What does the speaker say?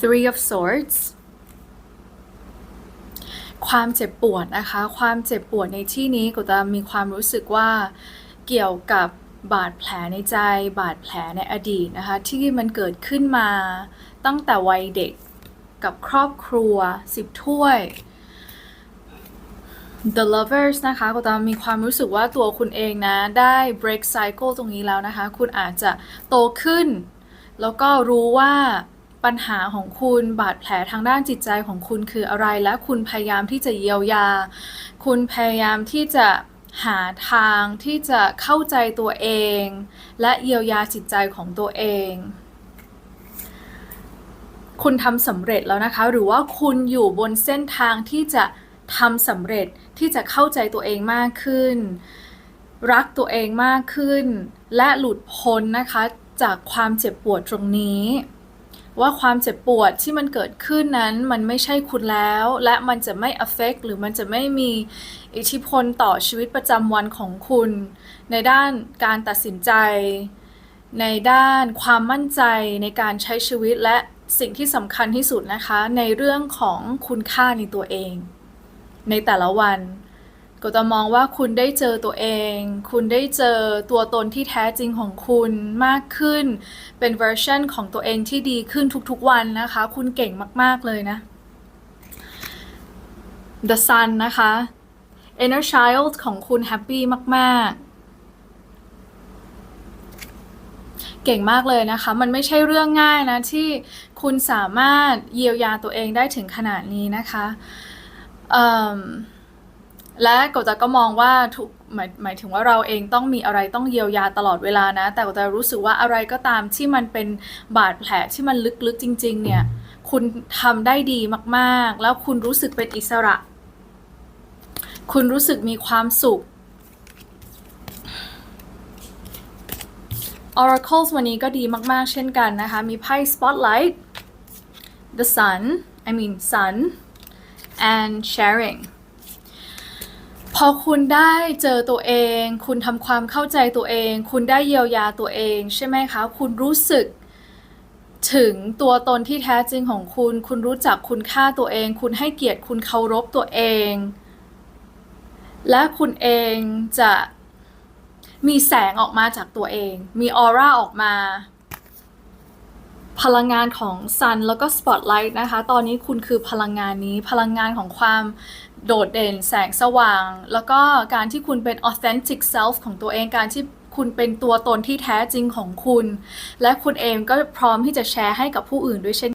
three of swords ความเจ็บปวดนะคะ ความเจ็บปวดในที่นี้ก็จะมีความรู้สึกว่าเกี่ยวกับบาดแผลในใจ บาดแผลในอดีตนะคะ ที่มันเกิดขึ้นมาตั้งแต่วัยเด็กกับครอบครัวสิบถ้วย The Lovers นะคะก็จะมีความรู้สึกว่าตัวคุณเองนะได้ break cycle ตรงนี้แล้วนะคะ คุณอาจจะโตขึ้น แล้วก็รู้ว่า ปัญหาของคุณบาดแผลทางด้านจิตใจของคุณคืออะไร และคุณพยายามที่จะเยียวยา คุณพยายามที่จะหาทางที่จะเข้าใจตัวเอง และเยียวยาจิตใจของตัวเอง คุณทำสำเร็จแล้วนะคะ หรือว่าคุณอยู่บนเส้นทางที่จะทำสำเร็จที่จะเข้าใจตัวเองมากขึ้น รักตัวเองมากขึ้น และหลุดพ้นนะคะจากความเจ็บปวดตรงนี้ ว่าความเจ็บปวดที่มันเกิดขึ้นนั้นมันไม่ใช่คุณแล้ว และมันจะไม่ affect หรือมันจะไม่มีอิทธิพลต่อชีวิตประจำวันของคุณ ในด้านการตัดสินใจ ในด้านความมั่นใจในการใช้ชีวิตและสิ่งที่สำคัญที่สุดนะคะ ในเรื่องของคุณค่าในตัวเอง ในแต่ละวัน ก็จะมองว่าคุณได้เจอตัวเอง คุณได้เจอตัวตนที่แท้จริงของคุณมากขึ้น เป็นเวอร์ชันของตัวเองที่ดีขึ้นทุกๆวันนะคะ คุณเก่งมากๆเลยนะ The Sun นะคะ Inner Child ของคุณแฮปปี้มากๆเก่งมากเลยนะคะ มันไม่ใช่เรื่องง่ายนะที่คุณสามารถเยียวยาตัวเองได้ถึงขนาดนี้นะคะ และกจะก็มองว่าทุกหมายหมายถึงว่าเราเองต้องมีอะไรต้องเยียวยาตลอดเวลานะ แต่กจะรู้สึกว่าอะไรก็ตามที่มันเป็นบาดแผลที่มันลึกๆจริง ๆ เนี่ย คุณทำได้ดีมากๆ แล้วคุณรู้สึกเป็นอิสระ คุณรู้สึกมีความสุข Oracles วันนี้ก็ดีมากๆ เช่นกันนะคะ มีไพ่ Spotlight the sun I mean sun and sharing พอคุณได้เจอตัวเอง คุณทำความเข้าใจตัวเอง คุณได้เยียวยาตัวเอง ใช่ไหมคะ คุณรู้สึกถึงตัวตนที่แท้จริงของคุณ คุณรู้จักคุณค่าตัวเอง คุณให้เกียรติคุณเคารพตัวเอง และคุณเองจะมีแสงออกมาจากตัวเอง มีออร่าออกมา พลังงานของซันแล้วก็สปอตไลท์นะคะ ตอนนี้คุณคือพลังงานนี้ พลังงานของความ โดดเด่นแสงสว่าง แล้วก็การที่คุณเป็น authentic self ของตัวเองการที่คุณเป็นตัวตนที่แท้จริงของคุณ และคุณเองก็พร้อมที่จะแชร์ให้กับผู้อื่นด้วยเช่น